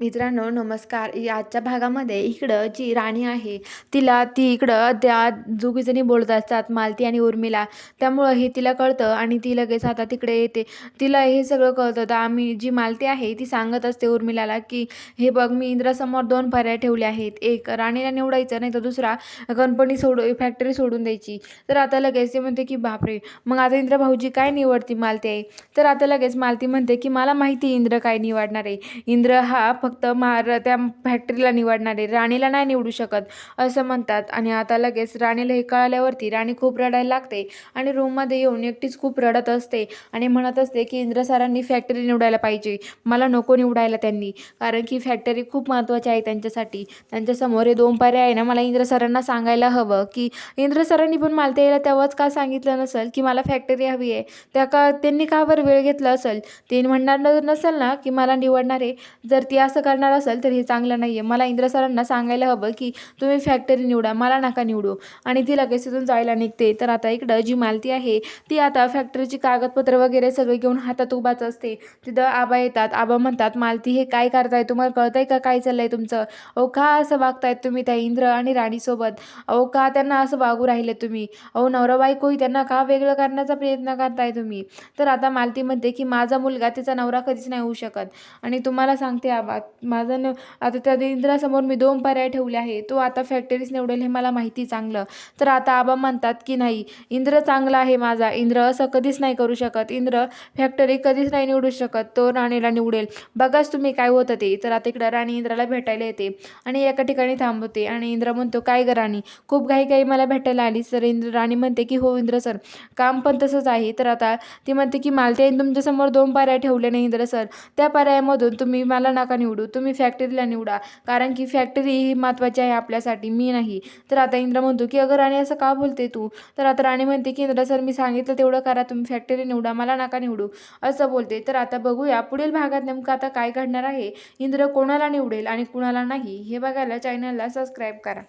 मित्रांनो नमस्कार. आजच्या भागामध्ये इकडं जी राणी आहे तिला ती इकडं त्या दोघीजणी बोलत असतात मालती आणि उर्मिला. त्यामुळं हे तिला कळतं आणि ती लगेच आता तिकडे येते. तिला हे सगळं कळतं. तर आम्ही जी मालती आहे ती सांगत असते उर्मिलाला की हे बघ मी इंद्रासमोर दोन पर्याय ठेवले आहेत. एक राणीला निवडायचं नाही तर दुसरा कंपनी सोड फॅक्टरी सोडून द्यायची. तर आता लगेच ते म्हणते की बापरे! मग आता इंद्र भाऊजी काय निवडती मालती आहे तर आता लगेच मालती म्हणते की मला माहिती इंद्र काय निवडणार आहे. इंद्र हा फक्त महार त्या फॅक्टरीला निवडणार. आहे राणीला नाही निवडू शकत असं म्हणतात. आणि आता लगेच राणीला हे कळाल्यावरती राणी खूप रडायला लागते आणि रूममध्ये येऊन एकटीच खूप रडत असते आणि म्हणत असते की इंद्र सरांनी फॅक्टरी निवडायला पाहिजे. मला नको निवडायला त्यांनी. कारण की फॅक्टरी खूप महत्त्वाची आहे त्यांच्यासाठी. त्यांच्यासमोर हे दोन पर्याय आहे ना. मला इंद्र सरांना सांगायला हवं की इंद्र सरांनी पण मला यायला तेव्हाच का सांगितलं नसेल की मला फॅक्टरी हवी आहे? त्या का त्यांनी का बरं वेळ घेतला असेल? ते म्हणणार नसेल ना की मला निवडणार. आहे जर ती असं करणार असेल तर हे चांगलं नाही आहे मला इंद्र सरांना सांगायला हवं की तुम्ही फॅक्टरी निवडा मला नका निवडू. आणि ती लगेच तिथून जायला निघते. तर आता इकडं जी मालती आहे ती आता फॅक्टरीची कागदपत्र वगैरे सगळे घेऊन हातात उभाच असते. तिथं आबा येतात. आबा म्हणतात मालती हे काय करताय? तुम्हाला कळतंय का काय चाललंय तुमचं? अहो का असं वागतायत तुम्ही त्या इंद्र आणि राणीसोबत? अहो का त्यांना असं वागू राहिले तुम्ही? अहो नवरा बायकोही त्यांना का वेगळं करण्याचा प्रयत्न करताय तुम्ही? तर आता मालती म्हणते की माझा मुलगा तिचा नवरा कधीच नाही होऊ शकत. आणि तुम्हाला सांगते आबा माझा न आता त्या इंद्रासमोर मी दोन पर्याय ठेवले आहे. तो आता फॅक्टरीच निवडेल हे मला माहिती चांगलं. तर आता आबा म्हणतात की नाही इंद्र चांगला आहे माझा. इंद्र असं कधीच नाही करू शकत. इंद्र फॅक्टरी कधीच नाही निवडू शकत. तो राणीला निवडेल. बघाच तुम्ही काय होतं ते. तर आता इकडं राणी इंद्राला भेटायला येते आणि एका ठिकाणी थांबवते आणि इंद्र म्हणतो काय ग राणी? खूप घाई घाई मला भेटायला आली तर इंद्र राणी म्हणते की हो इंद्र सर काम पण तसंच आहे. तर आता ती म्हणते की मालते तुमच्यासमोर दोन पर्याय ठेवले नाही इंद्र सर. त्या पर्यायामधून तुम्ही मला नका निवडू तुम्ही फॅक्टरीला निवडा. कारण की फॅक्टरी ही महत्त्वाची आहे आपल्यासाठी मी नाही. तर आता इंद्र म्हणतो की अगं राणी असं का बोलते तू? तर आता राणी म्हणते की इंद्र सर मी सांगितलं तेवढं करा तुम्ही फॅक्टरी निवडा मला नका निवडू. असं बोलते. तर आता बघूया पुढील भागात नेमकं आता काय घडणार आहे? इंद्र कोणाला निवडेल आणि कुणाला नाही? हे बघायला चॅनलला सबस्क्राईब करा.